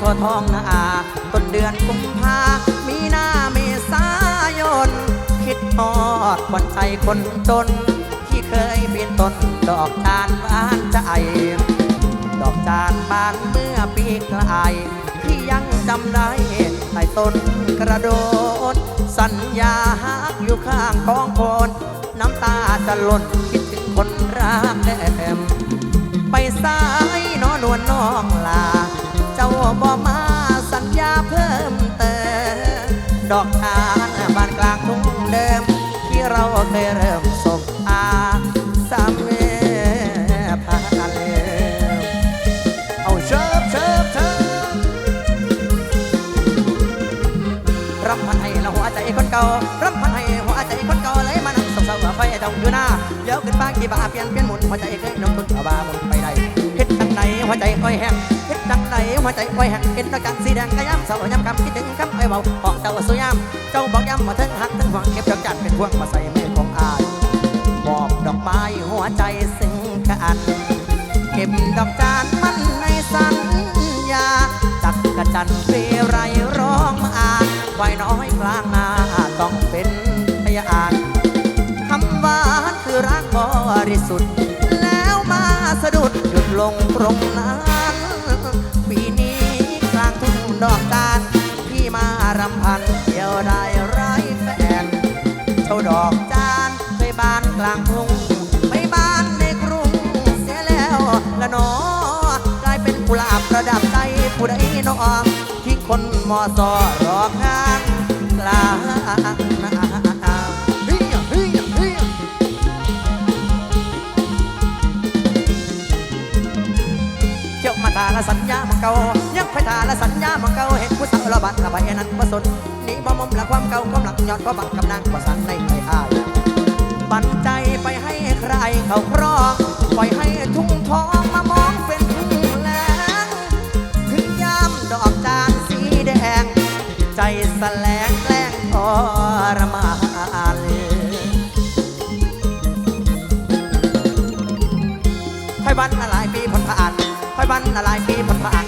ทั่วท้องนาต้นเดือนกุมภามีนาเมษายน คิดทอดควันใจคนจน ที่เคยเปลี่ยนต้นดอกจานบ้านใจ ดอกจานบานเมื่อปีกลาย ที่ยังจำได้ใต้ต้นกระโดด สัญญาหักอยู่ข้างกองโคนน้ำตาจะหล่นคิดถึงคนรักแดมไปสายนอนวลน้องลา บ่มาสัญญาเพิ่มเติม ดอกทานบ้านกลางทุ่งเดิม ที่เราเคยเริ่มสบอาสามเมพาเลวเอาเชิบเชิบเชิบรำพันให้ละหัวใจคนเก่ารำพันให้หัวใจคนเก่าเลยมานั่งสบเศร้าไฟจ้าอยู่หน้าเดี๋ยวขึ้นบ้านกี่บาเปลี่ยนเปลี่ยนหมุนหัวใจเคยน้ำตุนเอาบาหมุนไปได้เฮ็ดจังไหนหัวใจอ้อยแห้ง หนหัวใจอ้อยห้งเห็นตะกันสีแดงกระยำเศร้าย้ำกำคิดถึงคำไอ้เบาของเจ้าสุยามเจ้าบอกย้ำมาถึงหักถึงหวังเก็บดอกจันเป็นพวงมาใส่มือของอายบอกดอกไม้หัวใจซึ้งกันเก็บดอกจานมันในสัญญาจักกระจันเรไรร้องมาไว้น้อยกลางนาต้องเป็นพยานคำหวานคือรักบริสุทธิ์แล้วมาสะดุดหยุดลงตรงนั้น ที่คนมอสอรอข้างกลางเจ้ามาทาละสัญญามังเก่ายังไปทาละสัญญามังเก่าเห็นผู้สาวละบัดละใบนั้นบ่สนนี่บ่มมละความเก่าความหลังยอดเพราะบักกำนังบ่สั่งในไอ้อายปันใจไปให้ใครเขาครองปล่อยให้ทุ่งทองมามอง มานค่อยวันละหลายปีผ่านผ่านค่อยวันละหลายปีผ่านผ่าน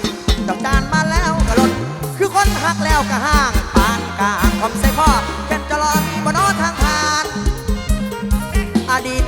ดอกจานมาแล้วก็หล่นคือคนหักแล้วก็ห่างปานกลางคอมใส่พ่อเป็นจะรอมีบนอทางผ่าน อดีต